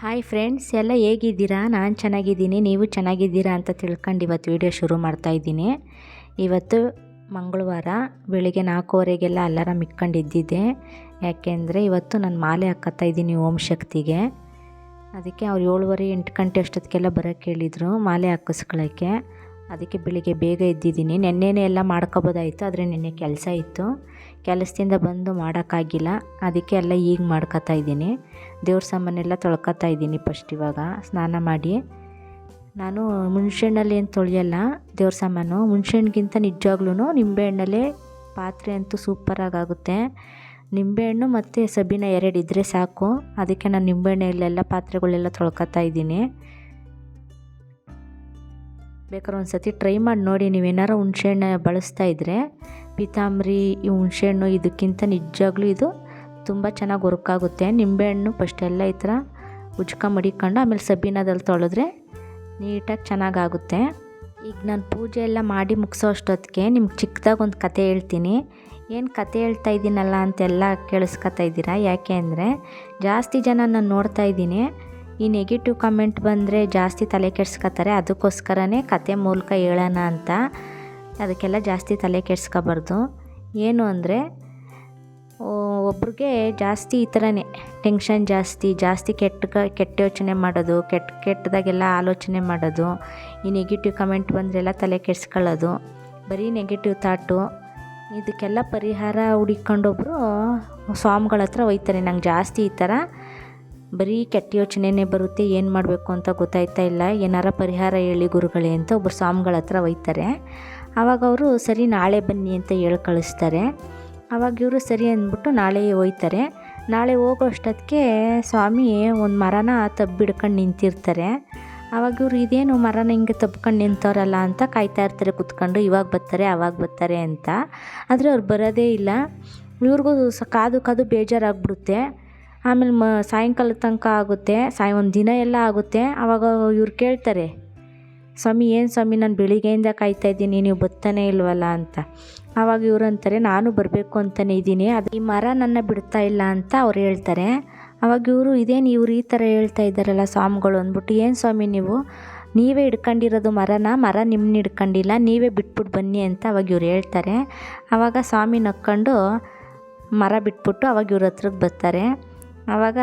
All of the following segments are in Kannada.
ಹಾಯ್ ಫ್ರೆಂಡ್ಸ್ ಎಲ್ಲ ಹೇಗಿದ್ದೀರಾ? ನಾನು ಚೆನ್ನಾಗಿದ್ದೀನಿ, ನೀವು ಚೆನ್ನಾಗಿದ್ದೀರಾ ಅಂತ ತಿಳ್ಕೊಂಡು ಇವತ್ತು ವೀಡಿಯೋ ಶುರು ಮಾಡ್ತಾ ಇದ್ದೀನಿ. ಇವತ್ತು ಮಂಗಳವಾರ, ಬೆಳಿಗ್ಗೆ ನಾಲ್ಕೂವರೆಗೆಲ್ಲ ಅಲಾರಾಮ್ ಇಟ್ಕೊಂಡಿದ್ದಿದ್ದೆ. ಯಾಕೆಂದರೆ ಇವತ್ತು ನಾನು ಮಾಲೆ ಹಾಕತ್ತಾ ಇದ್ದೀನಿ ಓಂ ಶಕ್ತಿಗೆ. ಅದಕ್ಕೆ ಅವ್ರು ಏಳುವರೆ ಎಂಟು ಗಂಟೆ ಅಷ್ಟೊತ್ತಿಗೆಲ್ಲ ಬರೋಕ್ಕೆ ಹೇಳಿದರು, ಮಾಲೆ ಹಾಕಿಸ್ಕೊಳ್ಳೋಕ್ಕೆ ಅದಕ್ಕೆ ಬೆಳಿಗ್ಗೆ ಬೇಗ ಎದ್ದಿದ್ದೀನಿ. ನೆನ್ನೆನೇ ಎಲ್ಲ ಮಾಡ್ಕೊಬೋದಾಯಿತು, ಆದರೆ ನೆನ್ನೆ ಕೆಲಸ ಇತ್ತು. ಕೆಲಸದಿಂದ ಬಂದು ಮಾಡೋಕ್ಕಾಗಿಲ್ಲ. ಅದಕ್ಕೆ ಎಲ್ಲ ಈಗ ಮಾಡ್ಕೊತಾ ಇದ್ದೀನಿ. ದೇವ್ರ ಸಾಮಾನೆಲ್ಲ ತೊಳ್ಕೊತಾ ಇದ್ದೀನಿ ಫಸ್ಟ್ ಇವಾಗ. ಸ್ನಾನ ಮಾಡಿ. ನಾನು ಹುಣ್ಸೆಹಣ್ಣಲ್ಲಿ ಏನು ತೊಳೆಯಲ್ಲ, ದೇವ್ರ ಸಾಮಾನು ಹುಣ್ಸೆಹಣ್ಣಿಗಿಂತ ನಿಜವಾಗ್ಲೂ ನಿಂಬೆಹಣ್ಣಲ್ಲೇ ಪಾತ್ರೆ ಅಂತೂ ಸೂಪರಾಗುತ್ತೆ ನಿಂಬೆಹಣ್ಣು ಮತ್ತು ಸಬೀನ ಎರಡು ಇದ್ದರೆ ಸಾಕು. ಅದಕ್ಕೆ ನಾನು ನಿಂಬೆಹಣ್ಣಲ್ಲೆಲ್ಲ ಪಾತ್ರೆಗಳೆಲ್ಲ ತೊಳ್ಕೊತಾ ಇದ್ದೀನಿ. ಬೇಕಾದ್ರೆ ಒಂದು ಸತಿ ಟ್ರೈ ಮಾಡಿ ನೋಡಿ. ನೀವೇನಾರು ಹುಣಸೆಹಣ್ಣು ಬಳಸ್ತಾ ಇದ್ದರೆ ಪೀತಾಂಬರಿ, ಈ ಹುಣ್ಸೆಹಣ್ಣು ಇದಕ್ಕಿಂತ ನಿಜವಾಗ್ಲೂ ಇದು ತುಂಬ ಚೆನ್ನಾಗಿ ವರ್ಕ್ ಆಗುತ್ತೆ ನಿಂಬೆಹಣ್ಣು ಎಲ್ಲ ಈ ಥರ ಉಜ್ಕ ಮಡಿಕೊಂಡು, ಆಮೇಲೆ ಸಬೀನದಲ್ಲಿ ತೊಳೆದ್ರೆ ನೀಟಾಗಿ ಚೆನ್ನಾಗಾಗುತ್ತೆ. ಈಗ ನಾನು ಪೂಜೆ ಎಲ್ಲ ಮಾಡಿ ಮುಗಿಸೋ ಅಷ್ಟೊತ್ತಿಗೆ ನಿಮ್ಗೆ ಚಿಕ್ಕದಾಗಿ ಒಂದು ಕತೆ ಹೇಳ್ತೀನಿ. ಏನು ಕತೆ ಹೇಳ್ತಾ ಇದ್ದೀನಲ್ಲ ಅಂತೆಲ್ಲ ಕೇಳಿಸ್ಕೊತಾ ಇದ್ದೀರಾ? ಯಾಕೆ ಅಂದರೆ, ಜಾಸ್ತಿ ಜನ ನಾನು ನೋಡ್ತಾ ಇದ್ದೀನಿ. ಈ ನೆಗೆಟಿವ್ ಕಮೆಂಟ್ ಬಂದರೆ ಜಾಸ್ತಿ ತಲೆ ಕೆಡ್ಸ್ಕೊತಾರೆ. ಅದಕ್ಕೋಸ್ಕರನೇ ಕತೆ ಮೂಲಕ ಹೇಳೋಣ ಅಂತ. ಅದಕ್ಕೆಲ್ಲ ಜಾಸ್ತಿ ತಲೆ ಕೆಡ್ಸ್ಕೋಬಾರ್ದು. ಏನು ಅಂದರೆ ಒಬ್ರಿಗೆ ಜಾಸ್ತಿ ಈ ಥರನೇ ಟೆನ್ಷನ್ ಜಾಸ್ತಿ ಜಾಸ್ತಿ ಕೆಟ್ಟ ಕೆಟ್ಟ ಯೋಚನೆ ಮಾಡೋದು, ಕೆಟ್ಟ, ಕೆಟ್ಟದಾಗೆಲ್ಲ ಆಲೋಚನೆ ಮಾಡೋದು, ಈ ನೆಗೆಟಿವ್ ಕಮೆಂಟ್ ಬಂದರೆಲ್ಲ ತಲೆ ಕೆಡ್ಸ್ಕೊಳ್ಳೋದು, ಬರೀ ನೆಗೆಟಿವ್ ಥಾಟು ಇದಕ್ಕೆಲ್ಲ ಪರಿಹಾರ ಹುಡುಕೊಂಡೊಬ್ಬರು ಸ್ವಾಮಿಗಳ ಹತ್ರ ಹೋಯ್ತಾರೆ ನಂಗೆ ಜಾಸ್ತಿ ಈ ಥರ ಬರೀ ಕೆಟ್ಟ ಯೋಚನೆನೇ ಬರುತ್ತೆ, ಏನು ಮಾಡಬೇಕು ಅಂತ ಗೊತ್ತಾಯ್ತಾ ಇಲ್ಲ. ಏನಾರ ಪರಿಹಾರ ಹೇಳಿ ಗುರುಗಳೇ ಅಂತ ಒಬ್ಬರು ಸ್ವಾಮಿಗಳ ಹತ್ರ ಒಯ್ತಾರೆ. ಆವಾಗ ಅವರು, ಸರಿ, ನಾಳೆ ಬನ್ನಿ ಅಂತ ಹೇಳಿ ಕಳಿಸ್ತಾರೆ. ಆವಾಗ ಇವರು, ಸರಿ ಅಂದ್ಬಿಟ್ಟು ನಾಳೆ ಒಯ್ತಾರೆ. ನಾಳೆ ಹೋಗೋ ಅಷ್ಟೊತ್ತಿಗೆ ಸ್ವಾಮಿ ಒಂದು ಮರನ ತಬ್ಬಿಡ್ಕೊಂಡು ನಿಂತಿರ್ತಾರೆ. ಆವಾಗ ಇವರು, ಇದೇನು ಮರನ ಹಿಂಗೆ ತಬ್ಕೊಂಡು ನಿಂತವ್ರಲ್ಲ ಅಂತ ಕಾಯ್ತಾ ಇರ್ತಾರೆ, ಕುತ್ಕೊಂಡು, ಇವಾಗ ಬರ್ತಾರೆ ಆವಾಗ ಬರ್ತಾರೆ ಅಂತ. ಆದರೆ ಅವ್ರು ಬರೋದೇ ಇಲ್ಲ. ಇವ್ರಿಗೂ ಕಾದು ಕಾದು ಬೇಜಾರಾಗ್ಬಿಡುತ್ತೆ. ಆಮೇಲೆ ಮ ಸಾಯಂಕಾಲದ ತನಕ ಆಗುತ್ತೆ. ಸಾಯ, ಒಂದು ದಿನ ಎಲ್ಲ ಆಗುತ್ತೆ. ಆವಾಗ ಇವ್ರು ಕೇಳ್ತಾರೆ, ಸ್ವಾಮಿ, ಏನು ಸ್ವಾಮಿ, ನಾನು ಬೆಳಿಗ್ಗೆಯಿಂದ ಕಾಯ್ತಾ ಇದ್ದೀನಿ, ನೀವು ಬರ್ತಾನೆ ಇಲ್ವಲ್ಲ? ಅಂತ. ಆವಾಗ ಇವ್ರು ಅಂತಾರೆ, ನಾನು ಬರಬೇಕು ಅಂತಲೇ ಇದ್ದೀನಿ. ಅದು ಈ ಮರ ನನ್ನ ಬಿಡ್ತಾ ಇಲ್ಲ ಅಂತ ಅವ್ರು ಹೇಳ್ತಾರೆ. ಆವಾಗ ಇವರು ಇದೇನು ಇವ್ರು ಈ ಥರ ಹೇಳ್ತಾ ಇದ್ದಾರಲ್ಲ ಸ್ವಾಮಿಗಳು ಅಂದ್ಬಿಟ್ಟು, ಏನು ಸ್ವಾಮಿ ನೀವು? ನೀವೇ ಹಿಡ್ಕೊಂಡಿರೋದು ಮರನ? ಮರ ನಿಮ್ಮನ್ನ ಹಿಡ್ಕೊಂಡಿಲ್ಲ. ನೀವೇ ಬಿಟ್ಬಿಟ್ಟು ಬನ್ನಿ ಅಂತ ಅವಾಗ ಇವ್ರು ಹೇಳ್ತಾರೆ. ಆವಾಗ ಸ್ವಾಮಿ ನಕ್ಕೊಂಡು ಮರ ಬಿಟ್ಬಿಟ್ಟು ಅವಾಗ ಇವ್ರ ಹತ್ರಕ್ಕೆ ಬರ್ತಾರೆ. ಆವಾಗ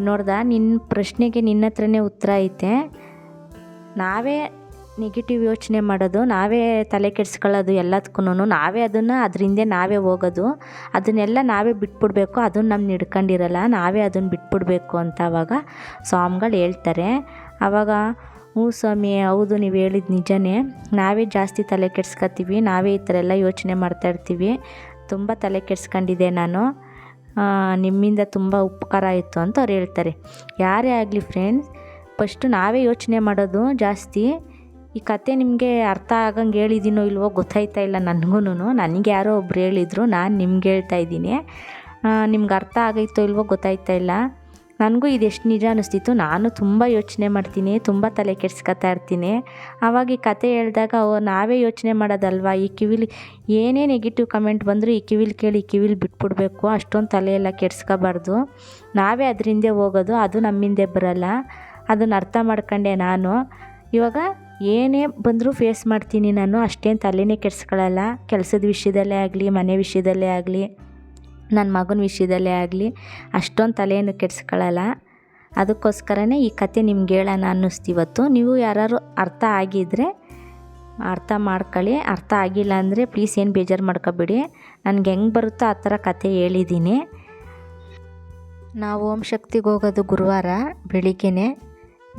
ನೋಡ್ದ ನಿನ್ನ ಪ್ರಶ್ನೆಗೆ ನಿನ್ನ ಹತ್ರನೇ ಉತ್ತರ ಐತೆ. ನಾವೇ ನೆಗೆಟಿವ್ ಯೋಚನೆ ಮಾಡೋದು, ನಾವೇ ತಲೆ ಕೆಡಿಸ್ಕೊಳ್ಳೋದು ಎಲ್ಲದಕ್ಕೂ ನಾವೇ ಅದನ್ನು ಅದರಿಂದ ನಾವೇ ಹೋಗೋದು, ಅದನ್ನೆಲ್ಲ ನಾವೇ ಬಿಟ್ಬಿಡ್ಬೇಕು, ಅದನ್ನು ನಮ್ಮ ಹಿಡ್ಕೊಂಡಿರಲ್ಲ, ನಾವೇ ಅದನ್ನು ಬಿಟ್ಬಿಡ್ಬೇಕು ಅಂತ ಅವಾಗ ಸ್ವಾಮಿಗಳು ಹೇಳ್ತಾರೆ. ಆವಾಗ ಹ್ಞೂ ಸ್ವಾಮಿ, ಹೌದು, ನೀವು ಹೇಳಿದ ನಿಜನೇ. ನಾವೇ ಜಾಸ್ತಿ ತಲೆ ಕೆಡ್ಸ್ಕೊತೀವಿ ನಾವೇ ಈ ಥರ ಎಲ್ಲ ಯೋಚನೆ ಮಾಡ್ತಾ ಇರ್ತೀವಿ. ತುಂಬ ತಲೆ ಕೆಡ್ಸ್ಕೊಂಡಿದ್ದೆ ನಾನು. ನಿಮ್ಮಿಂದ ತುಂಬ ಉಪಕಾರ ಆಯಿತು ಅಂತ ಅವ್ರು ಹೇಳ್ತಾರೆ. ಯಾರೇ ಆಗಲಿ ಫ್ರೆಂಡ್ಸ್ ಫಸ್ಟು ನಾವೇ ಯೋಚನೆ ಮಾಡೋದು ಜಾಸ್ತಿ. ಈ ಕತೆ ನಿಮಗೆ ಅರ್ಥ ಆಗಂಗೆ ಹೇಳಿದ್ದೀನೋ ಇಲ್ವೋ ಗೊತ್ತಾಯ್ತಾ ಇಲ್ಲ ನನಗೂ ನನಗೆ ಯಾರೋ ಒಬ್ರು ಹೇಳಿದರು, ನಾನು ನಿಮ್ಗೆ ಹೇಳ್ತಾ ಇದ್ದೀನಿ. ನಿಮ್ಗೆ ಅರ್ಥ ಆಗೈತೋ ಇಲ್ವೋ ಗೊತ್ತಾಯ್ತಾ ಇಲ್ಲ. ನನಗೂ ಇದೆಷ್ಟು ನಿಜ ಅನ್ನಿಸ್ತಿತ್ತು. ನಾನು ತುಂಬ ಯೋಚನೆ ಮಾಡ್ತೀನಿ, ತುಂಬ ತಲೆ ಕೆಡ್ಸ್ಕೊತಾ ಇರ್ತೀನಿ. ಆವಾಗ ಈ ಕತೆ ಹೇಳಿದಾಗ ನಾವೇ ಯೋಚನೆ ಮಾಡೋದಲ್ವ? ಈ ಕಿವಿಲಿ ಏನೇ ನೆಗೆಟಿವ್ ಕಮೆಂಟ್ ಬಂದರೂ ಈ ಕಿವಿಲಿ ಕೇಳಿ, ಈ ಕಿವಿಲಿ ಬಿಟ್ಬಿಡ್ಬೇಕು. ಅಷ್ಟೊಂದು ತಲೆ ಎಲ್ಲ ಕೆಡ್ಸ್ಕೋಬಾರ್ದು. ನಾವೇ ಅದರಿಂದ ಹೋಗೋದು, ಅದು ನಮ್ಮಿಂದೆ ಬರಲ್ಲ. ಅದನ್ನು ಅರ್ಥ ಮಾಡ್ಕೊಂಡೆ ನಾನು. ಇವಾಗ ಏನೇ ಬಂದರೂ ಫೇಸ್ ಮಾಡ್ತೀನಿ ನಾನು. ಅಷ್ಟೇನು ತಲೆನೇ ಕೆಡ್ಸ್ಕೊಳ್ಳಲ್ಲ ಕೆಲಸದ ವಿಷಯದಲ್ಲೇ ಆಗಲಿ, ಮನೆ ವಿಷಯದಲ್ಲೇ ಆಗಲಿ. ನನ್ನ ಮಗನ ವಿಷಯದಲ್ಲೇ ಆಗಲಿ, ಅಷ್ಟೊಂದು ತಲೆಯನ್ನು ಕೆಡಿಸ್ಕೊಳ್ಳಲ್ಲ ಅದಕ್ಕೋಸ್ಕರನೇ ಈ ಕತೆ ನಿಮ್ಗೆ ಹೇಳೋಣ ಅನ್ನಿಸ್ತಿವತ್ತು ನೀವು ಯಾರು ಅರ್ಥ ಆಗಿದ್ದರೆ ಅರ್ಥ ಮಾಡ್ಕೊಳ್ಳಿ. ಅರ್ಥ ಆಗಿಲ್ಲ ಅಂದರೆ ಪ್ಲೀಸ್ ಏನು ಬೇಜಾರು ಮಾಡ್ಕೊಬೇಡಿ. ನನಗೆ ಹೆಂಗೆ ಬರುತ್ತೋ ಆ ಥರ ಕತೆ ಹೇಳಿದ್ದೀನಿ. ನಾವು ಓಂ ಶಕ್ತಿಗೆ ಹೋಗೋದು ಗುರುವಾರ ಬೆಳಿಗ್ಗೆನೇ.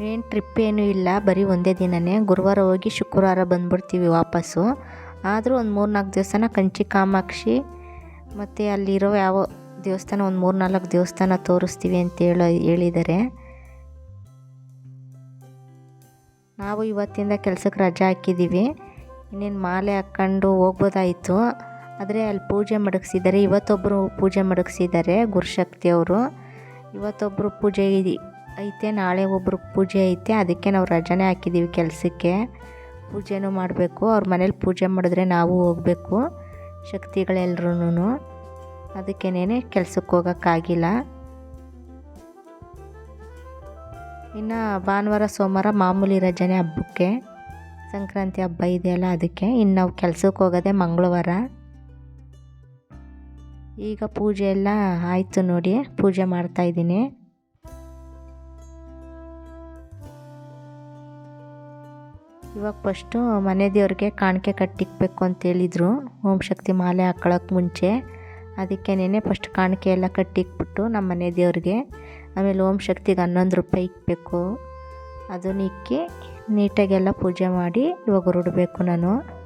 ಏನು ಟ್ರಿಪ್ ಏನೂ ಇಲ್ಲ, ಬರೀ ಒಂದೇ ದಿನವೇ ಗುರುವಾರ ಹೋಗಿ ಶುಕ್ರವಾರ ಬಂದ್ಬಿಡ್ತೀವಿ ವಾಪಸ್ಸು. ಆದರೂ ಒಂದು ಮೂರು ನಾಲ್ಕು ದಿವಸನ ಕಂಚಿ ಕಾಮಾಕ್ಷಿ ಮತ್ತು ಅಲ್ಲಿರೋ ಯಾವ ದೇವಸ್ಥಾನ, ಒಂದು ಮೂರು ನಾಲ್ಕು ದೇವಸ್ಥಾನ ತೋರಿಸ್ತೀವಿ ಅಂತ ಹೇಳ ಹೇಳಿದ್ದಾರೆ ನಾವು ಇವತ್ತಿಂದ ಕೆಲಸಕ್ಕೆ ರಜೆ ಹಾಕಿದ್ದೀವಿ. ಇನ್ನೇನು ಮಾಲೆ ಹಾಕ್ಕೊಂಡು ಹೋಗ್ಬೋದಾಯಿತು. ಆದರೆ ಅಲ್ಲಿ ಪೂಜೆ ಮಡಗಿಸಿದ್ದಾರೆ ಇವತ್ತೊಬ್ಬರು ಪೂಜೆ ಮಡಗಿಸಿದ್ದಾರೆ ಗುರುಶಕ್ತಿ ಅವರು ಇವತ್ತೊಬ್ಬರು ಪೂಜೆ ಐತೆ, ನಾಳೆ ಒಬ್ಬರು ಪೂಜೆ ಐತೆ, ಅದಕ್ಕೆ ನಾವು ರಜಾನೇ ಹಾಕಿದ್ದೀವಿ ಕೆಲಸಕ್ಕೆ. ಪೂಜೆನೂ ಮಾಡಬೇಕು, ಅವ್ರ ಮನೇಲಿ ಪೂಜೆ ಮಾಡಿದ್ರೆ ನಾವು ಹೋಗಬೇಕು. ಶಕ್ತಿಗಳೆಲ್ರೂ ಅದಕ್ಕೇನೆ ಕೆಲ್ಸಕ್ಕೆ ಹೋಗೋಕ್ಕಾಗಿಲ್ಲ. ಇನ್ನು ಭಾನುವಾರ, ಸೋಮವಾರ ಮಾಮೂಲಿ ರಜನೆ ಹಬ್ಬಕ್ಕೆ, ಸಂಕ್ರಾಂತಿ ಹಬ್ಬ ಇದೆಯಲ್ಲ ಅದಕ್ಕೆ. ಇನ್ನು ನಾವು ಕೆಲ್ಸಕ್ಕೆ ಹೋಗೋದೆ ಮಂಗಳವಾರ. ಈಗ ಪೂಜೆ ಎಲ್ಲ ಆಯಿತು ನೋಡಿ, ಪೂಜೆ ಮಾಡ್ತಾಯಿದ್ದೀನಿ ಇವಾಗ ಫಸ್ಟು ಮನೆ ದೇವ್ರಿಗೆ ಕಾಣಿಕೆ ಕಟ್ಟಿಕ್ಬೇಕು ಅಂತ ಹೇಳಿದರು. ಓಂ ಶಕ್ತಿ ಮಾಲೆ ಹಾಕೊಳ್ಳೋಕೆ ಮುಂಚೆ. ಅದಕ್ಕೆ ನೆನೆ ಫಸ್ಟ್ ಕಾಣಿಕೆ ಎಲ್ಲ ಕಟ್ಟಿಕ್ಬಿಟ್ಟು ನಮ್ಮ ಮನೆ ದೇವ್ರಿಗೆ. ಆಮೇಲೆ ಓಂ ಶಕ್ತಿಗೆ ಹನ್ನೊಂದು ರೂಪಾಯಿ ಇಕ್ಬೇಕು. ಅದನ್ನ ಇಕ್ಕಿ ನೀಟಾಗೆಲ್ಲ ಪೂಜೆ ಮಾಡಿ ಇವಾಗ ಹೊರಡಬೇಕು ನಾನು.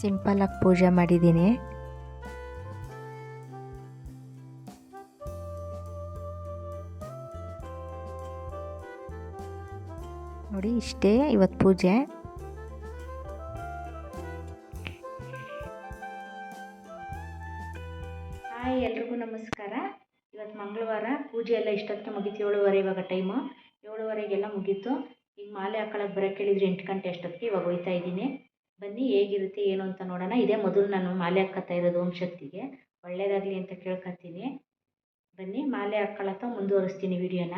ಸಿಂಪಲಾಗಿ ಪೂಜೆ ಮಾಡಿದ್ದೀನಿ. ನೋಡಿ, ಇಷ್ಟೇ ಇವತ್ತು ಪೂಜೆ. ಹಾಯ್, ಎಲ್ರಿಗೂ ನಮಸ್ಕಾರ. ಇವತ್ತು ಮಂಗಳವಾರ, ಪೂಜೆ ಎಲ್ಲ ಇಷ್ಟೊತ್ತು ಮುಗೀತು, ಏಳುವರೆ ಇವಾಗ ಟೈಮು ಏಳುವರೆಗೆಲ್ಲ ಮುಗೀತು. ಈಗ ಮಾಲೆ ಹಾಕೊಳ್ಳೋಕೆ ಬರೋಕ್ಕೆ ಹೇಳಿದ್ರೆ ಎಂಟು ಗಂಟೆ ಅಷ್ಟೊತ್ತಿಗೆ ಇವಾಗ ಹೋಯ್ತಾ ಇದ್ದೀನಿ. ಬನ್ನಿ ಹೇಗಿರುತ್ತೆ, ಏನು ಅಂತ ನೋಡೋಣ. ಇದೇ ಮೊದಲು ನಾನು ಮಾಲೆ ಹಾಕ್ಕೊತಾ ಇರೋದು ಓಂ ಶಕ್ತಿಗೆ. ಒಳ್ಳೇದಾಗಲಿ ಅಂತ ಕೇಳ್ಕೊತೀನಿ. ಬನ್ನಿ, ಮಾಲೆ ಹಾಕ್ಕೊಳ್ಳೋತ ಮುಂದುವರಿಸ್ತೀನಿ ವಿಡಿಯೋನ.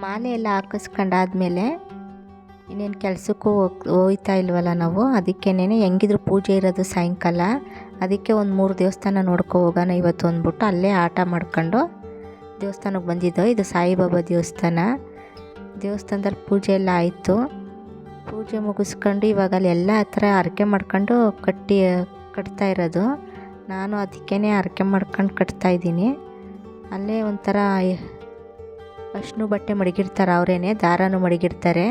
ಮಾಲೆ ಎಲ್ಲ ಹಾಕಿಸ್ಕೊಂಡಾದ್ಮೇಲೆ ಇನ್ನೇನು ಕೆಲಸಕ್ಕೂ ಹೋಗ್ ಹೋಯ್ತಾ ಇಲ್ವಲ್ಲ ನಾವು? ಅದಕ್ಕೇನೆ ಹೆಂಗಿದ್ರು ಪೂಜೆ ಇರೋದು ಸಾಯಂಕಾಲ. ಅದಕ್ಕೆ ಒಂದು ಮೂರು ದೇವಸ್ಥಾನ ನೋಡ್ಕೊ ಹೋಗೋಣ ಇವತ್ತು ಅಂದ್ಬಿಟ್ಟು ಅಲ್ಲೇ ಆಟ ಮಾಡ್ಕೊಂಡು ದೇವಸ್ಥಾನಕ್ಕೆ ಬಂದಿದ್ದೋ. ಇದು ಸಾಯಿಬಾಬಾ ದೇವಸ್ಥಾನ. ದೇವಸ್ಥಾನದಲ್ಲಿ ಪೂಜೆ ಎಲ್ಲ ಆಯಿತು. ಪೂಜೆ ಮುಗಿಸ್ಕೊಂಡು ಇವಾಗ ಅಲ್ಲಿ ಎಲ್ಲ ಹತ್ರ ಹರಕೆ ಮಾಡ್ಕೊಂಡು ಕಟ್ಟಿ, ಕಟ್ತಾ ಇರೋದು. ನಾನು ಅದಕ್ಕೇ ಹರಕೆ ಮಾಡ್ಕೊಂಡು ಕಟ್ತಾ ಇದ್ದೀನಿ. ಅಲ್ಲೇ ಒಂಥರ ಅಶ್ನು ಬಟ್ಟೆ ಮಡಗಿರ್ತಾರೆ, ಅವರೇನೆ, ದಾರನೂ ಮಡಗಿರ್ತಾರೆ.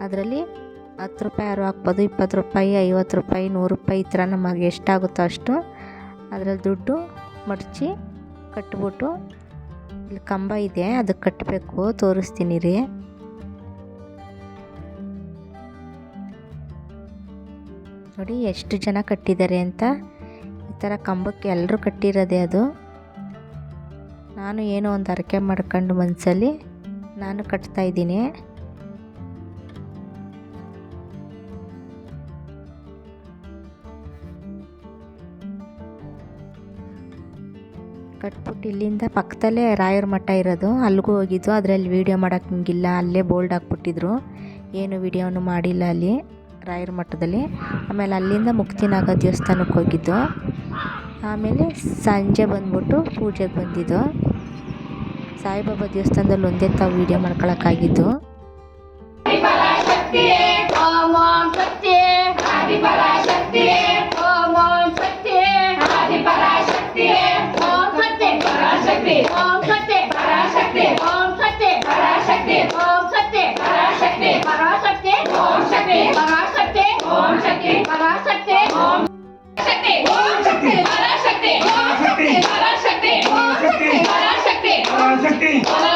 ಅದರಲ್ಲಿ ಹತ್ತು ರೂಪಾಯಿ ಆರು ಹಾಕ್ಬೋದು? ಇಪ್ಪತ್ತು ರೂಪಾಯಿ, ಐವತ್ತು ರೂಪಾಯಿ, ನೂರು ರೂಪಾಯಿ ಈ ಥರ ನಮಗೆ ಎಷ್ಟಾಗುತ್ತೋ ಅಷ್ಟು ಅದರಲ್ಲಿ ದುಡ್ಡು ಮಡಚಿ ಕಟ್ಬಿಟ್ಟು ಇಲ್ಲಿ ಕಂಬ ಇದೆ, ಅದಕ್ಕೆ ಕಟ್ಟಬೇಕು. ತೋರಿಸ್ತೀನಿ ರೀ. ನೋಡಿ, ಎಷ್ಟು ಜನ ಕಟ್ಟಿದ್ದಾರೆ ಅಂತ. ಈ ಥರ ಕಂಬಕ್ಕೆ ಎಲ್ಲರೂ ಕಟ್ಟಿರೋದೇ ಅದು. ನಾನು ಏನೋ ಒಂದು ಹರಕೆ ಮಾಡ್ಕೊಂಡು ಮನಸ್ಸಲ್ಲಿ ನಾನು ಕಟ್ತಾ ಇದ್ದೀನಿ. ಕಟ್ಬಿಟ್ಟು ಇಲ್ಲಿಂದ ಪಕ್ಕದಲ್ಲೇ ರಾಯರ ಮಠ ಇರೋದು. ಅಲ್ಲಿಗೂ ಹೋಗಿದ್ದು. ಅದರಲ್ಲಿ ವೀಡಿಯೋ ಮಾಡೋಕ್ಕಂಗಿಲ್ಲ ಅಲ್ಲೇ ಬೋಲ್ಡ್ ಹಾಕ್ಬಿಟ್ಟಿದ್ರು. ಏನು ವೀಡಿಯೋನು ಮಾಡಿಲ್ಲ ಅಲ್ಲಿ ರಾಯರ ಮಠದಲ್ಲಿ. ಆಮೇಲೆ ಅಲ್ಲಿಂದ ಮುಕ್ತಿನಾಗ ದೇವಸ್ಥಾನಕ್ಕೆ ಹೋಗಿದ್ದು. ಆಮೇಲೆ ಸಂಜೆ ಬಂದ್ಬಿಟ್ಟು ಪೂಜೆಗೆ ಬಂದಿದ್ದು. ಸಾಯಿಬಾಬಾ ದೇವಸ್ಥಾನದಲ್ಲಿ ಒಂದೇ ತಾವು ವೀಡಿಯೋ ಮಾಡ್ಕೊಳಕ್ಕಾಗಿದ್ದು. aquí.